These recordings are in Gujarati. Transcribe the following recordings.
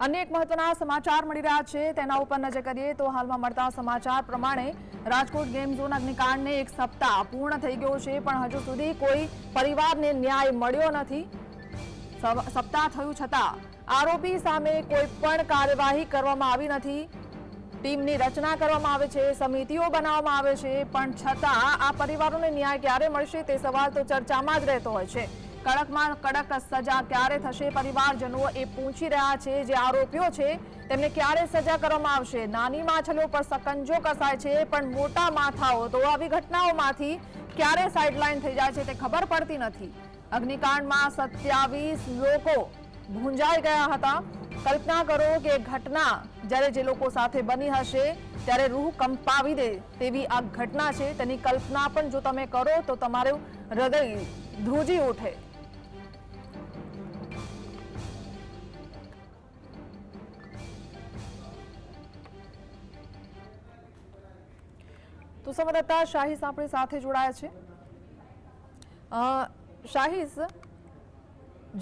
અન્ય એક મહત્વના સમાચાર મળી રહ્યા છે. તેના ઉપર નજર કરીએ તો હાલમાં મળતા સમાચાર પ્રમાણે રાજકોટ ગેમ ઝોન અગ્નિકાંડને એક સપ્તાહ પૂર્ણ થઈ ગયો છે, પણ હજુ સુધી કોઈ પરિવારને ન્યાય મળ્યો નથી. સપ્તાહ થયું છતાં આરોપી સામે કોઈ પણ કાર્યવાહી કરવામાં આવી નથી. ટીમની રચના કરવામાં આવે છે, સમિતિઓ બનાવવામાં આવે છે, પણ છતાં આ પરિવારોને ન્યાય ક્યારે મળશે તે સવાલ તો ચર્ચામાં જ રહેતો હોય છે. કડકમાં કડક સજા ક્યારે થશે? પરિવારજનો એ પૂછી રહ્યા છે. જે આરોપીઓ છે, તેમને ક્યારે સજા કરવામાં આવશે? નાની માછલીઓ પર સકંજો કસાય છે, પણ મોટા માથાઓ. તો આવી ઘટનાઓમાંથી ક્યારે સાઇડલાઇન થઈ જાય છે તે ખબર પડતી નથી. અગ્નિકાંડમાં સત્યાવીસ લોકો ભૂંજાઈ ગયા હતા. કલ્પના કરો કે ઘટના જ્યારે જે લોકો સાથે બની હશે, ત્યારે રૂહ કંપાવી દે તેવી આ ઘટના છે. તેની કલ્પના પણ જો તમે કરો, તો તમારું હૃદય ધ્રુજી ઉઠે. તો સંવાદદાતા શાહીસ આપણી સાથે જોડાયા છે. શાહીસ,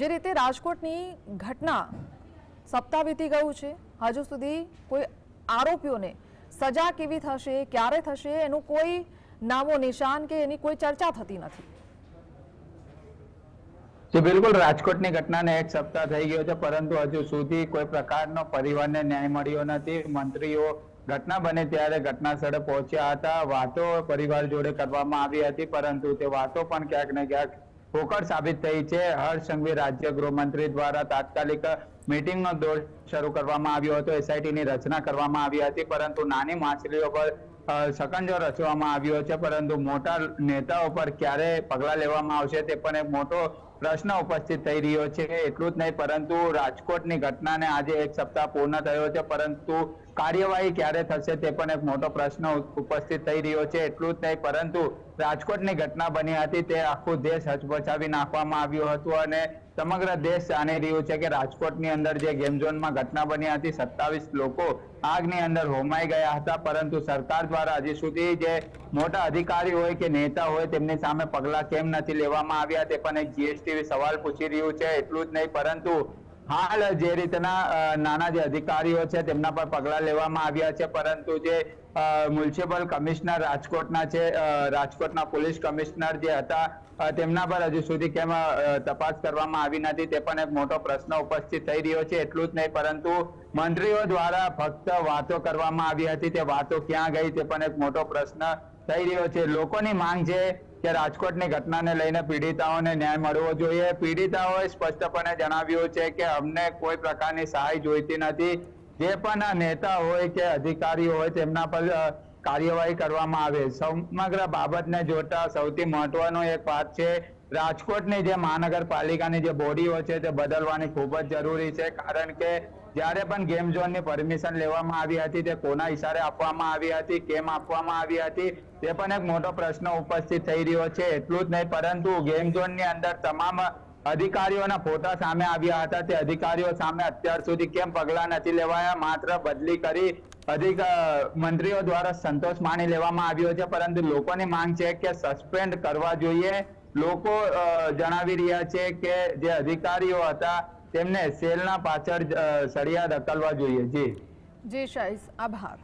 જે રીતે રાજકોટની ઘટના સપ્તાહ વીતી ગયું છે, હજુ સુધી કોઈ આરોપીઓને સજા કેવી થશે, ક્યારે થશે, એનું કોઈ નામો નિશાન કે એની કોઈ ચર્ચા થતી નથી? જે, બિલકુલ રાજકોટની ઘટનાને એક સપ્તાહ થઈ ગયો છે, પરંતુ હજુ સુધી કોઈ પ્રકારનો પરિવારને ન્યાય મળ્યો નથી. મંત્રીઓ ઘટના બને ત્યારે ઘટના સ્થળે પહોંચ્યા હતા. વાતો પરિવાર જોડે કરવામાં આવી હતી, પરંતુ તે વાતો પણ ક્યાંક ને ક્યાંક પોકળ સાબિત થઈ છે. હર્ષ સંઘવી રાજ્ય ગૃહમંત્રી દ્વારા તાત્કાલિક મીટિંગનો દોર શરૂ કરવામાં આવ્યો હતો. એસઆઈટીની રચના કરવામાં આવી હતી, પરંતુ નાની માછલીઓ પર સકંજો રચવામાં આવ્યો છે, પરંતુ મોટા નેતાઓ પર ક્યારે પગલાં લેવામાં આવશે તે પણ એક મોટો પ્રશ્ન ઉપસ્થિત થઈ રહ્યો છે, એટલું જ નહીં, પરંતુ રાજકોટની ઘટનાને આજે એક સપ્તાહ પૂર્ણ થયો છે, પરંતુ કાર્યવાહી ક્યારે થશે તે પણ એક મોટો પ્રશ્ન ઉપસ્થિત થઈ રહ્યો છે, એટલું જ નહીં, પરંતુ રાજકોટની ઘટના બની હતી. તે આખો દેશ હચમચાવી નાખવામાં આવ્યો હતો અને સમગ્ર દેશ જાણી રહ્યું છે કે રાજકોટની અંદર જે ગેમ ઝોનમાં ઘટના બની હતી, સત્તાવીસ લોકો આગની અંદર હોમાઈ ગયા હતા. પરંતુ સરકાર દ્વારા હજી સુધી જે મોટા અધિકારી હોય કે નેતા હોય તેમની સામે પગલાં કેમ નથી લેવામાં આવ્યા તે પણ એક જીએસટી સવાલ પૂછી રહ્યું છે. એટલું જ નહીં, પરંતુ હાલ જે રીતના નાના જે અધિકારીઓ છે તેમના પર પગલા લેવામાં આવ્યા છે, પરંતુ જે મ્યુનિસિપલ કમિશનર રાજકોટના છે રાજકોટના પોલીસ કમિશનર જે હતા તેમના પર હજુ સુધી કેમ તપાસ કરવામાં આવી નથી તે પણ એક મોટો પ્રશ્ન ઉપસ્થિત થઈ રહ્યો છે, એટલું જ નહીં, પરંતુ મંત્રીઓ દ્વારા ફક્ત વાતો કરવામાં આવી હતી, તે વાતો ક્યાં ગઈ તે પણ એક મોટો પ્રશ્ન થઈ રહ્યો છે. લોકોની માંગ છે કે રાજકોટની ઘટનાને લઈને પીડિતાઓને ન્યાય મળવો જોઈએ. પીડિતાઓએ સ્પષ્ટપણે જણાવ્યું છે કે અમને કોઈ પ્રકારની સહાય જોઈતી નથી. જે પણ નેતા હોય કે અધિકારી હોય તેમના પર કાર્યવાહી કરવામાં આવે. સમગ્ર બાબતને જોતા સૌથી મહત્વનો એક વાત છે, રાજકોટની જે મહાનગરપાલિકાની જે બોડીઓ છે તે બદલવાની ખૂબ જ જરૂરી છે. કારણ કે જ્યારે પણ ગેમ ઝોનની પરમિશન લેવામાં આવી હતી, તે કોના ઇશારે આપવામાં આવી હતી, કેમ આપવામાં આવી હતી, તે પણ એક મોટો પ્રશ્ન ઉપસ્થિત થઈ રહ્યો છે. એટલું જ નહીં, પરંતુ ગેમ ઝોનની અંદર તમામ અધિકારીઓના ફોટા સામે આવ્યા હતા. તે અધિકારીઓ સામે અત્યાર સુધી કેમ પગલાં નથી લેવાયા? માત્ર બદલી કરી અધિક મંત્રીઓ દ્વારા સંતોષ માની લેવામાં આવ્યો છે. પરંતુ લોકોની માંગ છે કે સસ્પેન્ડ કરવા જોઈએ. લોકો જણાવી રહ્યા છે કે જે અધિકારીઓ હતા તેમને સેલના પાછળ સળિયા ધકેલવા જોઈએ. જી. જી શાહીસ આભાર.